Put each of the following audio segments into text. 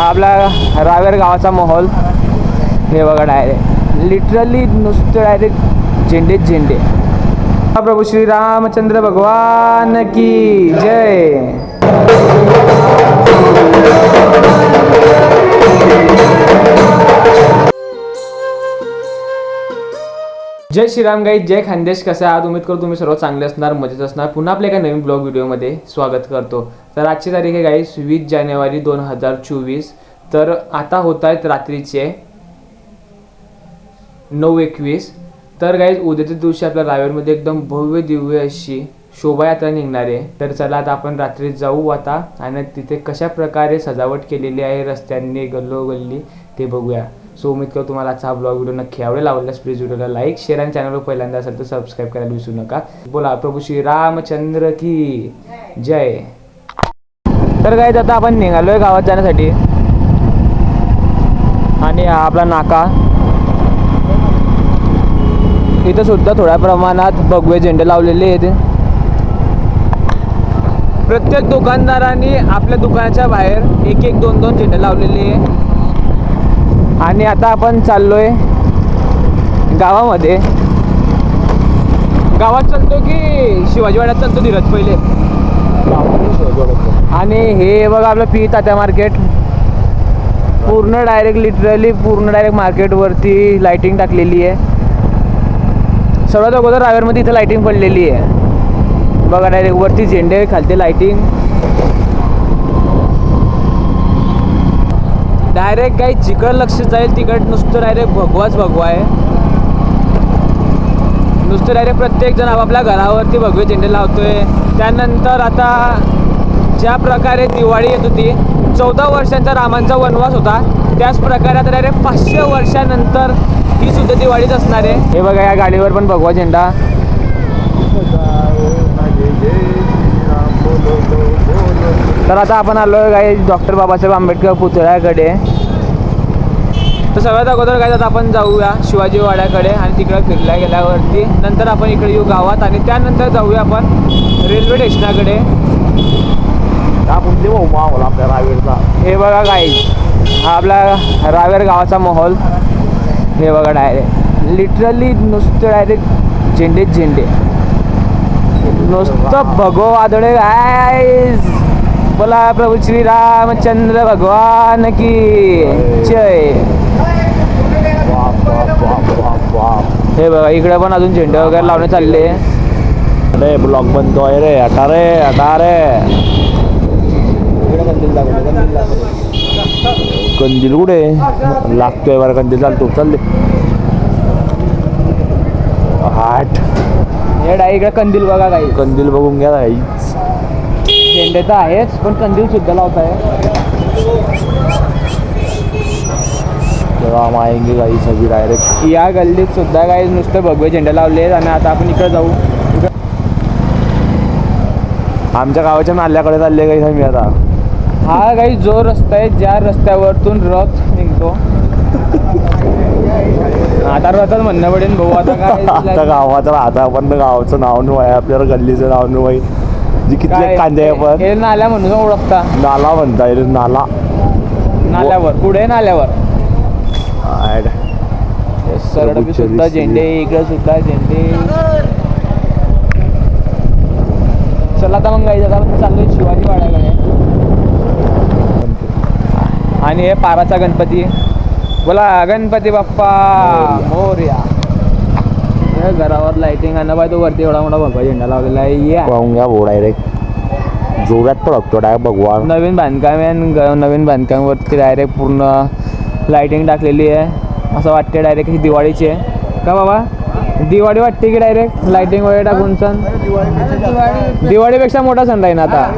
हा आपला रावेर गावाचा माहोल. हे बघा डायरेक्ट लिटरली नुसतं डायरेक्ट झेंडेच झेंडे. प्रभू श्री रामचंद्र भगवान की जय. जय श्रीराम गाई जय खानदेश. कसं आहे आज उमेद करतो तुम्ही सर्व चांगले असणार मजेत असणार. पुन्हा आपल्या एका नवीन ब्लॉग व्हिडिओमध्ये स्वागत करतो. तर आजची तारीख आहे गाईस वीस जानेवारी दोन हजार चोवीस. तर आता होत आहेत रात्रीचे नऊ एकवीस. तर गाईज उद्याच्या दिवशी आपल्या रावेरमध्ये एकदम भव्य दिव्य अशी शोभायात्रा निघणार आहे. तर चला आता आपण रात्री जाऊ आता. आणि तिथे कशा प्रकारे सजावट केलेली आहे रस्त्यांनी गल्लोगल्ली ते बघूया. सो उमेद करतो तुम्हाला आजचा हा ब्लॉग व्हिडिओ नक्की आवडेल. आवडल्यास प्लीज व्हिडिओला लाईक शेअर आणि चॅनलवर पहिल्यांदा असेल तर सबस्क्राईब करायला विसरू नका. बोला प्रभू श्री रामचंद्र की जय. तर काय आता आपण निघालोय गावात जाण्यासाठी. आणि हा आपला नाका. इथं सुद्धा थोड्या प्रमाणात भगवे झेंडे लावलेले आहेत. प्रत्येक दुकानदारांनी आपल्या दुकानाच्या बाहेर एक एक दोन दोन झेंडे लावलेले आहे आणि आता आपण चाललोय गावामध्ये. गावात चालतो की शिवाजीवाड्यात चालतो धीरज पहिले. आणि हे बघा आपलं पी तात्या मार्केट. पूर्ण डायरेक्ट लिटरली पूर्ण डायरेक्ट मार्केटवरती लाइटिंग टाकलेली आहे. सर्वात अगोदर रावेरमध्ये इथं लाइटिंग पडलेली आहे. बघा डायरेक्ट वरती झेंडे खालते लाइटिंग डायरेक्ट काही जिकड लक्ष जाईल तिकड नुसतं डायरेक्ट भगवाच भगवा आहे. नुसतं डायरेक्ट प्रत्येक जण आपापल्या घरावरती भगवे झेंडे लावतोय. त्यानंतर आता ज्या प्रकारे दिवाळी येत होती चौदा वर्षांचा रामांचा वनवास होता त्याच प्रकारे आता डायरेक्ट पाचशे वर्षानंतर ही सुद्धा दिवाळीच असणार आहे. हे बघा या गाडीवर पण भगवा झेंडा. तर आता आपण आलो काय डॉक्टर बाबासाहेब आंबेडकर पुतळ्याकडे. तर सगळ्यात अगोदर काय आता आपण जाऊया शिवाजी वाड्याकडे आणि तिकडे फिरल्या गेल्यावरती. नंतर आपण इकडे येऊ गावात आणि त्यानंतर जाऊया आपण रेल्वे स्टेशनाकडे. आपण देऊ माहोल आपल्या रावेरचा हे बघा काय हा आपला रावेर गावाचा माहोल. हे बघा डायरेक्ट लिटरली नुसतं डायरेक्ट झेंडेच झेंडे. नुसतं भगव वादळे गायज बोला प्रभू श्री रामचंद्र भगवान की जय। हे बघा इकडे पण अजून झेंडे वगैरे लावणे चालले. अरे ब्लॉक बनतोय रे हटा रे हटा रे. कंदील कुठे? लागतोय बरं कंदील चालतो चालले हाट हे डाय इकडे कंदील बघा काही. कंदील बघून घ्या झेंडे तर आहेच पण कंदील सुद्धा लावताय तेव्हा आएंगे काही सगळी डायरेक्ट या गल्लीत सुद्धा काही नुसते भगवे झेंडे लावले आहेत आणि आता आपण इकडे जाऊ. आमच्या गावाच्या नाल्याकडे चालले काही आम्ही आता. हा काही जो रस्ता आहे ज्या रस्त्यावरतून रथ निघतो. आता रथच म्हणणं पडेल भाऊ आता आता काय गावाचं आता आपण गावाचं नाव नाही आपल्याला गल्लीचं नाव नाही जी किती कांदे आपण हे नाल्या म्हणून ओळखता. नाला म्हणता येईल नाला. नाल्यावर पुढे नाल्यावर. सरळ प्रभूच्या सुद्धा. झेंडे इकडे सुद्धा झेंडे. चला आता मग आता आपण चाललोय शिवाजी वाड्याकडे. आणि हे पाराचा गणपती. बोला गणपती बाप्पा मोर्या. घरावर लाइटिंग आणि बाय तो वरती एवढा मोठा भगवा झेंडा लावलेला आहे. या. पाहून घ्या भाऊ डायरेक्ट जोरात पडकतो डायरेक्ट भगवान. नवीन बांधकाम आहे आणि ग- नवीन बांधकामावरती डायरेक्ट पूर्ण लाइटिंग टाकलेली आहे. असं वाटते डायरेक्ट ही दिवाळीची आहे. का बाबा? दिवाळी वाटते की डायरेक्ट लाइटिंग वगैरे टाकून सण? दिवाळीपेक्षा मोठा सण राहील आता.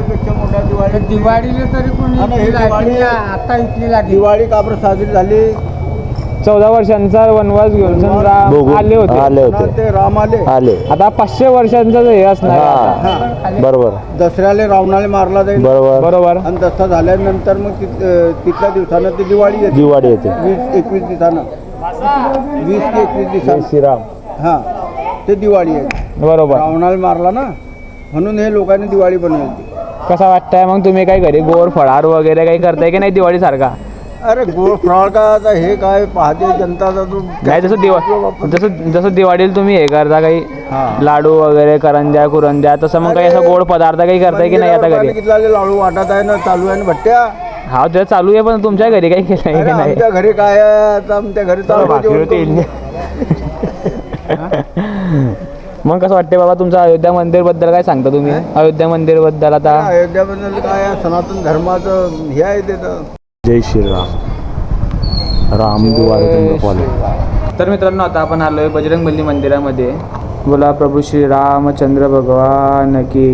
दिवाळीला तरी पण इथली लागली आता लागली दिवाळी का बरं साजरी झाली? चौदा वर्षांचा वनवास घेऊन राम आले होते. आले होते. ते राम आले. आले. आता पाचशे वर्षांचं हे असणार आहे आता. हा. बरोबर. दसऱ्याला रावणाला मारला जाईल. बरोबर. बरोबर. आणि दसरा झाल्यानंतर मग अं, तिथल्या दिवसानं ती दिवाळी येते. दिवाळी येते. वीस एकवीस दिवसानं. वीस ते एकवीस जय दिवसानं. श्रीराम. हां. ते दिवाळी आहे. बरोबर. रावणाला मारला ना म्हणून हे लोकांनी दिवाळी बनवली. कसा वाटतंय मग तुम्ही काही घरी गोर फळार वगैरे काही करताय की नाही दिवाळी सारखा अरे फ्रॉड काय आता हे काय पाहते जनताचा तो नाही जसं दिवा जसं जसं दिवाळीला तुम्ही हे करता काही. लाडू वगैरे करंज्या कुरंज्या तसं मग काही असं गोड पदार्थ काही करताय की नाही आता घरी? किती लाडू वाटत आहे ना चालू आहे ना भट्ट्या? हा ते चालू आहे पण तुमच्या घरी काही केलं की नाही? आमच्या घरी काय आहे? आता आमच्या घरी चालू. मग कसं वाटते बाबा तुमचं अयोध्या मंदिरबद्दल काय सांगता तुम्ही? अयोध्या मंदिरबद्दल आता अयोध्याबद्दल काय आहे? सनातन धर्माचं हे आहे तिथं जय श्रीराम. राम दुवारे कॉलेज तर मित्रांनो आता आपण आलोय बजरंग बली मंदिरामध्ये. बोला प्रभू श्री रामचंद्र भगवान की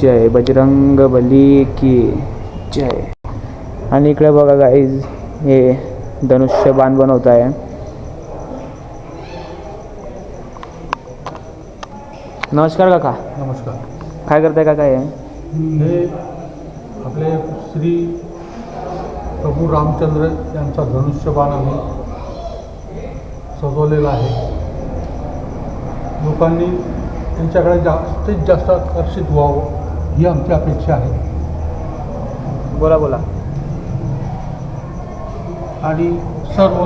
जय. बजरंग बली की जय. आणि इकडे बघा गाईज हे धनुष्य बाण बनवत आहे नमस्कार काका. नमस्कार. काय करताय काका हे? हे आपले श्री प्रभू रामचंद्र यांचा धनुष्यबाण आम्ही सजवलेला आहे. लोकांनी त्यांच्याकडे जास्तीत जास्त आकर्षित व्हावं ही आमची अपेक्षा आहे. बोला बोला. आणि सर्व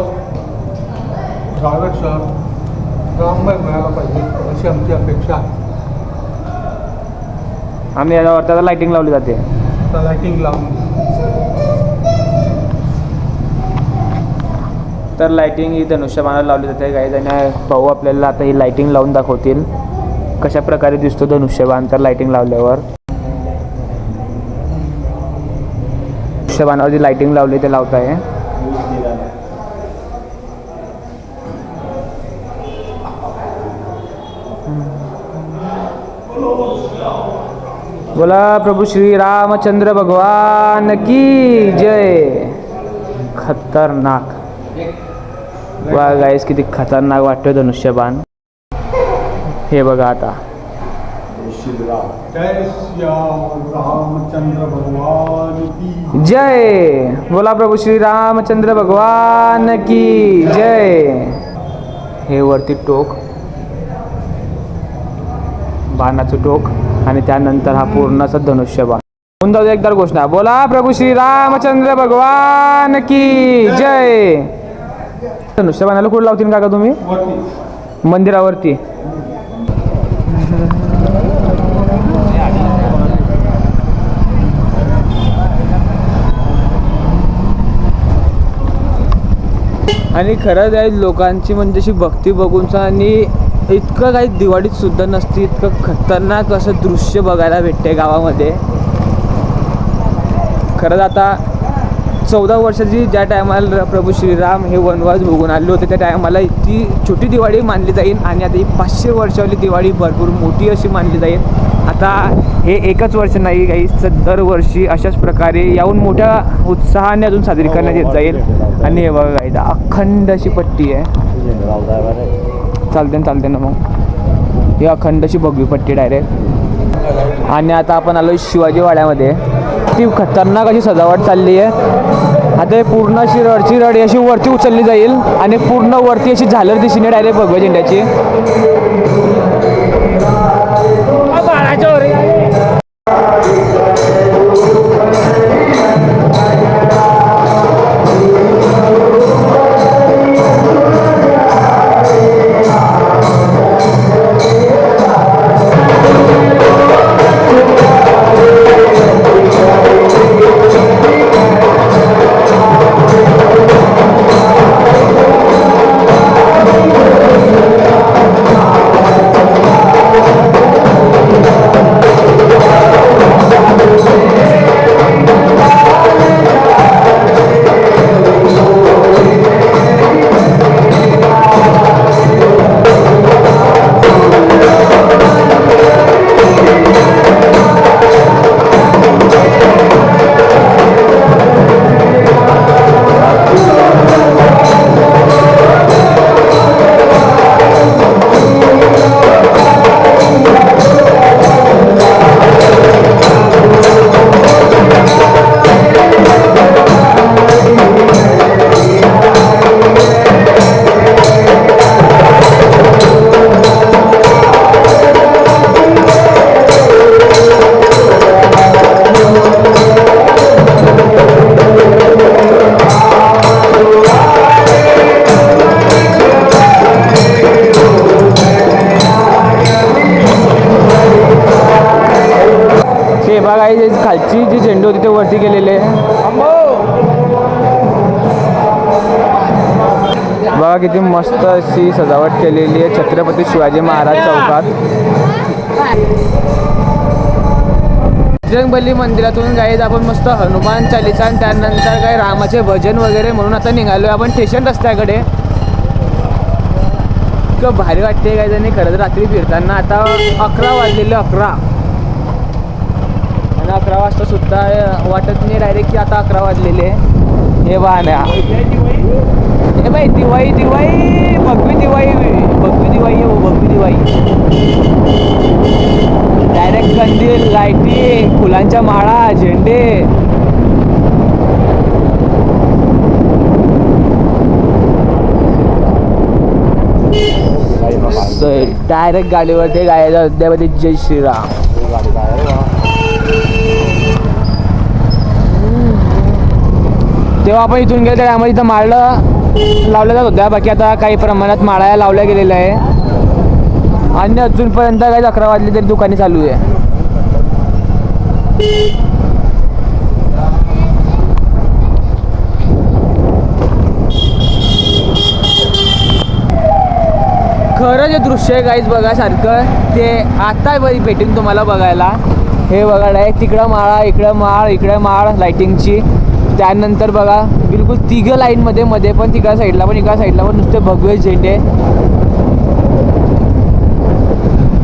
रायगड शहर राममय मिळायला पाहिजे अशी आमची अपेक्षा आहे. आम्ही याच्यावर त्याला लाईटिंग लावली जाते. आता लाईटिंग लावून तर लायटिंग ही धनुष्यबाणाला लावली जाते काही जण भाऊ आपल्याला आता ही लायटिंग लावून दाखवतील. कशा प्रकारे दिसतो धनुष्यबाण तर लायटिंग लावल्यावर? धनुष्यबाणावर जी लायटिंग लावली ते लावत आहे. बोला प्रभू श्री रामचंद्र भगवान की जय. खतरनाक. वा गाईस किती खतरनाक वाटतोय धनुष्यबाण. हे बघा आता. जय! बोला प्रभू श्री रामचंद्र भगवान की जय! हे वरती टोक. बाणाचं टोक. आणि त्यानंतर हा पूर्ण असा धनुष्यबाण. होऊन जाऊ एकदा घोषणा. बोला प्रभू श्री रामचंद्र भगवान की जय! धनुष्यबाणाला कुठं लावतील काका तुम्ही? मंदिरावरती. आणि खरंच आहे लोकांची म्हणजे अशी भक्ती बघून आणि इतकं काही दिवाळीत सुद्धा नसते इतकं खतरनाक असं दृश्य बघायला भेटते गावामध्ये. खरंच आता चौदा वर्षाची ज्या टायमाला प्रभू श्रीराम हे वनवास भोगून आले होते त्या टायमाला इतकी छोटी दिवाळी मानली जाईल आणि आता ही पाचशे वर्षावली दिवाळी भरपूर मोठी अशी मानली जाईल. आता हे एकच वर्ष नाही काही दरवर्षी अशाच प्रकारे याहून मोठ्या उत्साहाने अजून साजरी करण्यात येत जाईल. आणि हे बघा काही अखंड अशी पट्टी आहे. चालते ना चालते ना मग. ही अखंड अशी भगवी पट्टी डायरेक्ट आणि आता आपण आलो शिवाजी वाड्यामध्ये किती खतरनाक अशी सजावट चालली आहे. आता हे पूर्ण अशी रडची रडी अशी वरती उचलली जाईल आणि पूर्ण वरती अशी झालर दिशेने डायरेक्ट भगव्या झेंड्याची. साईडची जी झेंडे होती ते वरती केलेले बघा किती मस्त अशी सजावट केलेली आहे. छत्रपती शिवाजी महाराज चौकात. बजरंगबली मंदिरातून गाईज आपण मस्त हनुमान चालिसा आणि त्यानंतर काय रामाचे भजन वगैरे म्हणून आता निघालो आपण स्टेशन रस्त्याकडे. इतकं भारी वाटते काय आणि खरंच रात्री फिरताना आता अकरा वाजलेले अकरा. आणि अकरा वाजता सुद्धा वाटत नाही डायरेक्ट की आता अकरा वाजलेले हे वाहण्या हे बाई दिवाळी दिवाळी भगवी दिवाळी भगवी दिवाळी आहे हो, भगवी दिवाळी. डायरेक्ट कंदील लाईटिंग फुलांच्या माळा झेंडे. डायरेक्ट गाडीवर ते गायला अध्यामध्ये जय श्रीराम. तेव्हा आपण इथून गेलो त्यामध्ये इथं माळ लावल्या जात होत्या बाकी आता काही प्रमाणात माळाया लावल्या गेलेल्या आहे. आणि अजूनपर्यंत काही अकरा वाजले तरी दुकाने चालू आहे. खरं जे दृश्य आहे काहीच बघा सारखं ते आता बरी भेटेल तुम्हाला बघायला. हे बघायला आहे तिकडं माळा इकडं माळ इकडं माळ लाईटिंगची त्यानंतर बघा बिलकुल तिघं लाईनमध्ये मध्ये पण तिघा साईडला पण एका साईडला पण नुसते भगवे झेंडे.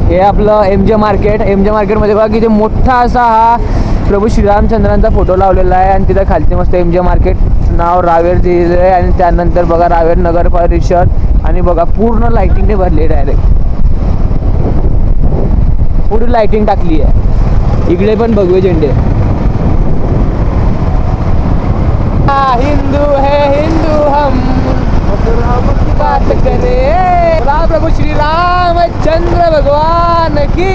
हे आपलं एम जे मार्केट एम जे मार्केटमध्ये बघा किती मोठा असा हा प्रभू श्रीरामचंद्रांचा फोटो लावलेला आहे आणि तिथं खालती मस्त एम जे मार्केट नाव रावेर दिलेलं आहे आणि त्यानंतर बघा रावेर नगर परिषद आणि बघा पूर्ण लाईटिंगने भरली डायरेक्ट पूर्ण लाईटिंग टाकली आहे. इकडे पण भगवे झेंडे हा, हिंदू है हिंदू हम। राम की बात करे। राम प्रभू श्री रामचंद्र भगवान की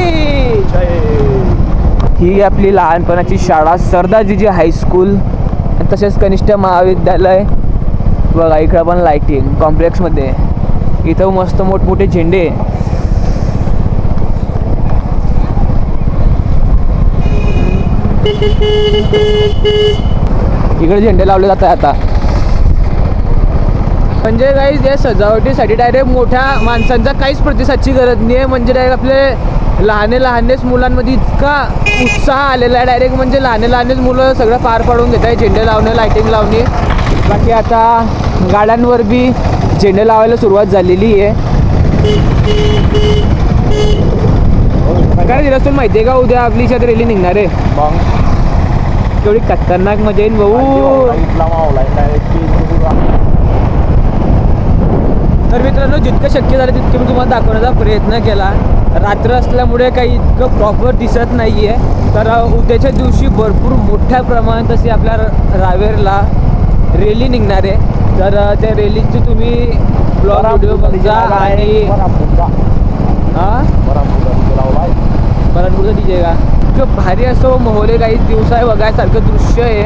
ही आपली लहानपणाची शाळा सरदारजीची हायस्कूल आणि तसेच कनिष्ठ महाविद्यालय. बघा इकडं पण लाईटिंग कॉम्प्लेक्समध्ये इथं मस्त मोठमोठे झेंडे. इकडे झेंडे लावले जात आहे आता. म्हणजे काही या सजावटीसाठी डायरेक्ट मोठ्या माणसांचा काहीच प्रतिसादची गरज नाही आहे म्हणजे डायरेक्ट आपले लहाने लहानेच मुलांमध्ये इतका उत्साह आलेला आहे. डायरेक्ट म्हणजे लहाने लहानेच मुलं सगळं पार पाडून घेत आहे झेंडे लावणे लायटिंग लावणे. बाकी आता गाड्यांवर बी झेंडे लावायला सुरुवात झालेली आहे. काय दिलं माहिती आहे का? उद्या आपली शेत रेली निघणार आहे. मग? तेवढी खतरनाक मजा येईन भाऊ. तर मित्रांनो जितकं शक्य झालं तितकं मी तुम्हाला दाखवण्याचा प्रयत्न केला. रात्र असल्यामुळे काही इतकं प्रॉपर दिसत नाही आहे तर उद्याच्या दिवशी भरपूर मोठ्या प्रमाणात अशी आपल्या रावेरला रेली निघणार आहे. तर त्या रेलीची तुम्ही ब्लॉग व्हिडिओ बघा आणि हां? बरानपूरचा डी जे का इतकं भारी असं मोहले काही दिवस आहे बघायसारखं दृश्य आहे.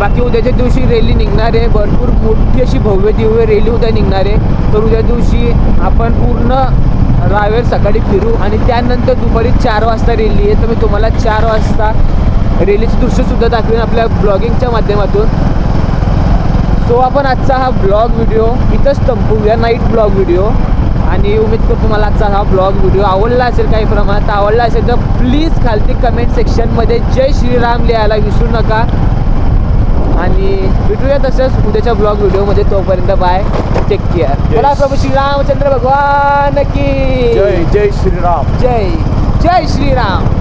बाकी उद्याच्या दिवशी रॅली निघणार आहे. भरपूर मोठी अशी भव्य दिव्य रॅली उद्या निघणार आहे. तर उद्या दिवशी आपण पूर्ण रावेर सकाळी फिरू आणि त्यानंतर दुपारी चार वाजता रॅली आहे. तर मी तुम्हाला चार वाजता रॅलीचं दृश्यसुद्धा दाखवेन आपल्या ब्लॉगिंगच्या माध्यमातून. सो आपण आजचा हा ब्लॉग व्हिडिओ इथंच संपवूया नाईट ब्लॉग व्हिडिओ आणि उमेद करतो तुम्हाला आजचा हा ब्लॉग व्हिडिओ आवडला असेल काही प्रमाणात. आवडला असेल तर प्लीज खालती कमेंट सेक्शनमध्ये जय श्रीराम लिहायला विसरू नका. आणि भेटूया तसंच उद्याच्या ब्लॉग व्हिडिओमध्ये तोपर्यंत बाय टेक केअर बोला प्रभू श्रीरामचंद्र भगवान की. जय जय श्रीराम. जय जय श्रीराम.